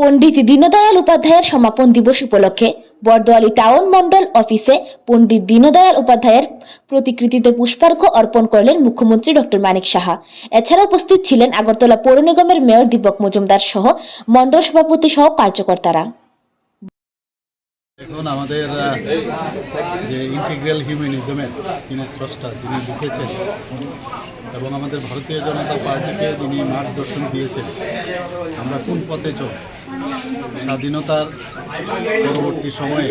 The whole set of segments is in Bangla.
পণ্ডিত দীনদয়াল উপাধ্যায়ের সমাপন দিবস উপলক্ষে বরদোয়ালি টাউন মন্ডল অফিসে পণ্ডিত দীনদয়াল উপাধ্যায়ের প্রতিকৃতিতে পুষ্পার্ঘ্য অর্পণ করলেন মুখ্যমন্ত্রী ডক্টর মানিক সাহা। এছাড়া উপস্থিত ছিলেন আগরতলা পৌর নিগমের মেয়র দীপক মজুমদার সহ মন্ডল সভাপতি সহ কার্যকর্তারা। এখন আমাদের যে ইন্টিগ্রাল হিউম্যানিজমের যিনি স্রষ্টা, যিনি লিখেছেন, এবং আমাদের ভারতীয় জনতা পার্টিকে যিনি মার্গদর্শন দিয়েছেন, আমরা কোন পথে চল? স্বাধীনতার পরবর্তী সময়ে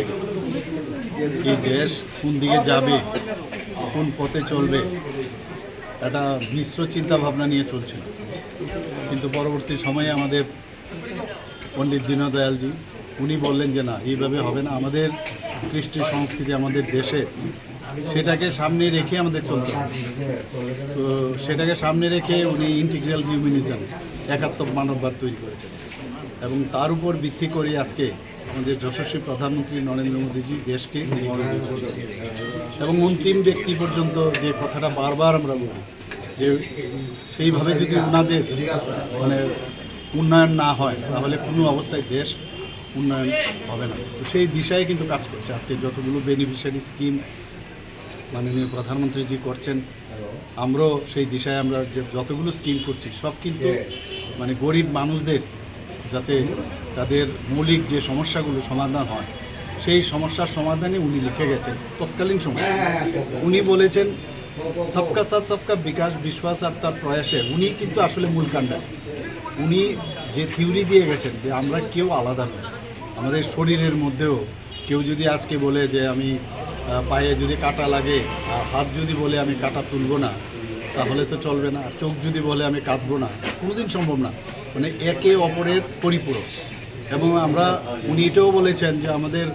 এই দেশ কোন দিকে যাবে, কোন পথে চলবে, একটা মিশ্র চিন্তা ভাবনা নিয়ে চলছিল। কিন্তু পরবর্তী সময়ে আমাদের পণ্ডিত দীনদয়ালজি উনি বললেন যে না, এইভাবে হবে না। আমাদের কৃষ্টি সংস্কৃতি আমাদের দেশে, সেটাকে সামনে রেখে আমাদের চলতে হবে। তো সেটাকে সামনে রেখে উনি ইন্টিগ্রাল হিউম্যানিজম একাত্ম মানববাদ তৈরি করেছেন। এবং তার উপর ভিত্তি করে আজকে আমাদের যশস্বী প্রধানমন্ত্রী নরেন্দ্র মোদীজি দেশকে। এবং অন্তিম ব্যক্তি পর্যন্ত যে কথাটা বারবার আমরা বলি, যে সেইভাবে যদি ওনাদের মানে উন্নয়ন না হয়, তাহলে কোনো অবস্থায় দেশ উন্নয়ন হবে না। তো সেই দিশায় কিন্তু কাজ করছে। আজকে যতগুলো বেনিফিশিয়ারি স্কিম মাননীয় প্রধানমন্ত্রীজি করছেন, আমরাও সেই দিশায় আমরা যে যতগুলো স্কিম করছি, সব কিন্তু মানে গরিব মানুষদের যাতে তাদের মৌলিক যে সমস্যাগুলো সমাধান হয়, সেই সমস্যার সমাধানে উনি লিখে গেছেন তৎকালীন সময়। উনি বলেছেন, সবকা সাথ সবকা বিকাশ, বিশ্বাস আর তার প্রয়াসে। উনি কিন্তু আসলে মূল কাণ্ডারি উনি যে থিওরি দিয়ে গেছেন যে আমরা কেউ আলাদা নই। আমাদের শরীরের মধ্যেও কেউ যদি আজকে বলে যে আমি পায়ে যদি কাটা লাগে, আর হাত যদি বলে আমি কাটা তুলবো না, তাহলে তো চলবে না। আর চোখ যদি বলে আমি কাঁদবো না, কোনোদিন সম্ভব না। মানে একে অপরের পরিপূরক। এবং আমরা, উনি এটাও বলেছেন যে আমাদের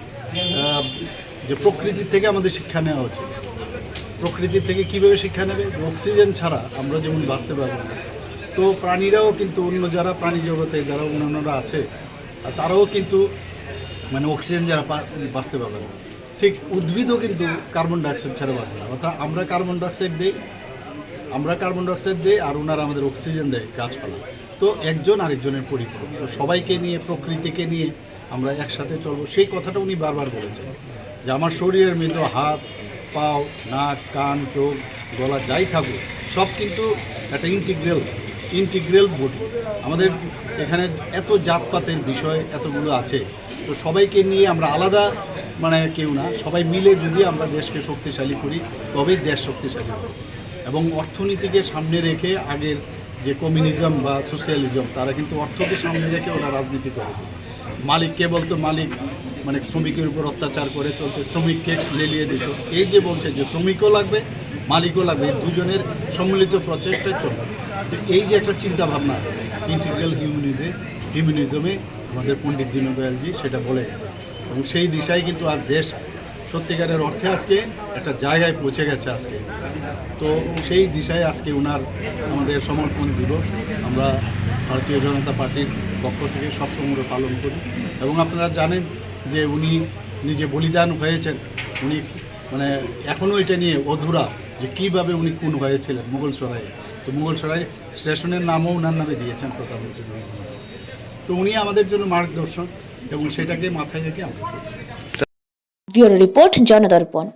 যে প্রকৃতির থেকে আমাদের শিক্ষা নেওয়া উচিত। প্রকৃতি থেকে কীভাবে শিক্ষা নেবে? অক্সিজেন ছাড়া আমরা যেমন বাঁচতে পারব না। তো প্রাণীরাও কিন্তু অন্য, যারা প্রাণী জগতে, যারা অন্যান্যরা আছে তারাও কিন্তু মানে অক্সিজেন যারা বাঁচতে পারবে না। ঠিক উদ্ভিদও কিন্তু কার্বন ডাইঅক্সাইড ছাড়া বাঁচবে না। অর্থাৎ আমরা কার্বন ডাইঅক্সাইড দিই, আমরা কার্বন ডাইঅক্সাইড দিই আর ওনারা আমাদের অক্সিজেন দেয় গাছপালা। তো একজন আরেকজনের পরিপূরক। তো সবাইকে নিয়ে, প্রকৃতিকে নিয়ে আমরা একসাথে চলবো। সেই কথাটা উনি বারবার বলেছেন যে আমার শরীরের মৃত হাত, পাও, নাক, কান, চোখ, গলা যাই থাকুক, সব কিন্তু একটা ইন্টিগ্রেল ইন্টিগ্রেল বডি আমাদের এখানে এত জাতপাতের বিষয় এতগুলো আছে। তো সবাইকে নিয়ে আমরা আলাদা মানে কেউ না, সবাই মিলে যদি আমরা দেশকে শক্তিশালী করি, তবেই দেশ শক্তিশালী হবে। এবং অর্থনীতিকে সামনে রেখে আগের যে কমিউনিজম বা সোশ্যালিজম, তারা কিন্তু অর্থকে সামনে রেখে ওরা রাজনীতি করে। মালিক মালিককে বলতো, মালিক মানে শ্রমিকের উপর অত্যাচার করে চলছে, শ্রমিককে লেলিয়ে দিত। এই যে বলছে যে শ্রমিকও লাগবে, মালিকও লাগবে দুজনের সম্মিলিত প্রচেষ্টায় চলবে। এই যে একটা চিন্তাভাবনা ইন্টিগ্রাল হিউম্যানিজে হিউম্যানিজমে আমাদের পণ্ডিত দীনদয়ালজি সেটা বলে গেছে এবং সেই দিশায় কিন্তু আজ দেশ সত্যিকারের অর্থে আজকে একটা জায়গায় পৌঁছে গেছে আজকে। তো সেই দিশায় আজকে ওনার আমাদের সমর্পণ দিবস। আমরা ভারতীয় জনতা পার্টির পক্ষ থেকে সবসময় পালন করি। এবং আপনারা জানেন যে উনি নিজে বলিদান হয়েছেন। উনি মানে এখনও এটা নিয়ে অধুরা যে কীভাবে উনি খুন হয়েছিলেন মুঘল সরাইয়ে। তো মুঘল সরাই স্টেশনের নামও ওনার নামে দিয়েছেন প্রধানমন্ত্রী। তো উনি আমাদের জন্য মার্গদর্শক এবং সেটাকে মাথায় রেখে আমরা রিপোর্ট জনদর্পণ।